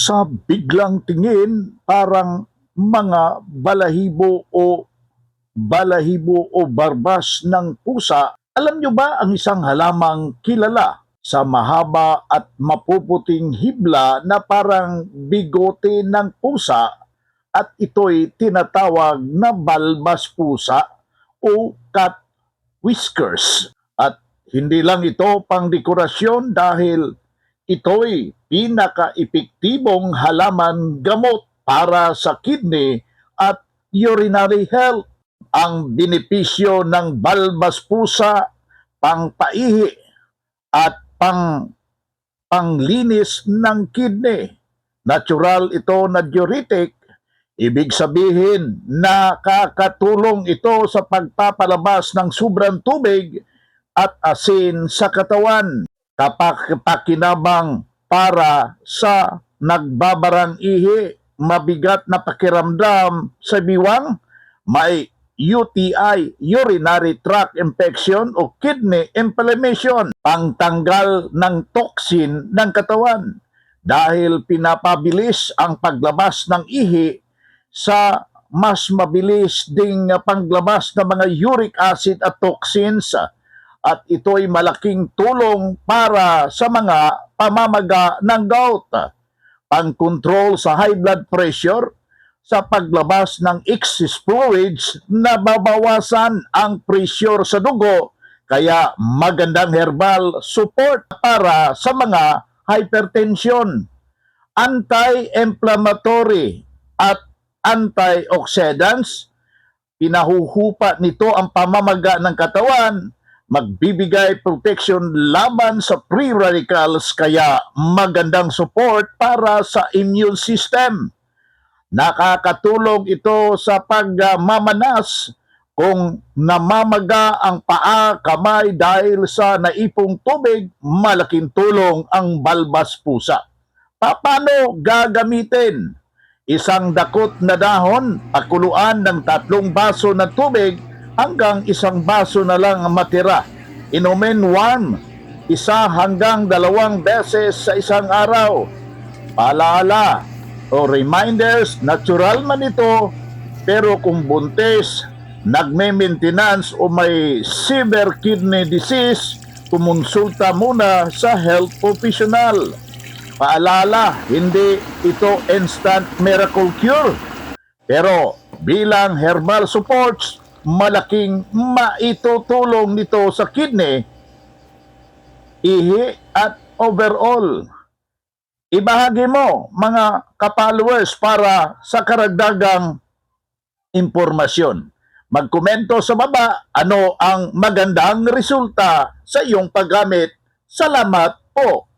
sa biglang tingin parang mga balahibo o balahibo o barbas ng pusa. Alam nyo ba ang isang halamang kilala sa mahaba at mapuputing hibla na parang bigote ng pusa at ito'y tinatawag na balbas pusa o cat whiskers. At hindi lang ito pang dekorasyon dahil ito'y pinaka-epektibong halaman gamot para sa kidney at urinary health. Ang benepisyo ng balbas pusa, pangpaihi at pang panglinis ng kidney. Natural ito na diuretic, ibig sabihin nakakatulong ito sa pagpapalabas ng sobrang tubig at asin sa katawan kapag pakinabang para sa nagbabarang ihi, mabigat na pakiramdam. Sa biwang, may UTI, urinary tract infection o kidney inflammation, pangtanggal ng toxin ng katawan. Dahil pinapabilis ang paglabas ng ihi sa mas mabilis ding panglabas ng mga uric acid at toxins at ito'y malaking tulong para sa mga pamamaga ng gout, pang-control sa high blood pressure, sa paglabas ng excess fluids na babawasan ang pressure sa dugo kaya magandang herbal support para sa mga hypertension, anti-inflammatory at antioxidants. Pinahuhupa nito ang pamamaga ng katawan, magbibigay protection laban sa free radicals kaya magandang support para sa immune system. Nakakatulong ito sa pagmamanas kung namamaga ang paa, kamay dahil sa naipong tubig, malaking tulong ang balbas pusa. Paano gagamitin? Isang dakot na dahon, pakuluan ng tatlong baso ng tubig hanggang isang baso na lang ang matira. Inumin warm, isa hanggang dalawang beses sa isang araw. Paalaala, o reminders, natural man ito, pero kung buntis, nagme-maintenance o may severe kidney disease, kumonsulta muna sa health professional. Paalala, hindi ito instant miracle cure. Pero bilang herbal supports, malaking maitutulong nito sa kidney, ihi at overall. Ibahagi mo mga ka-followers para sa karagdagang impormasyon. Magkomento sa baba ano ang magandang resulta sa iyong paggamit. Salamat po.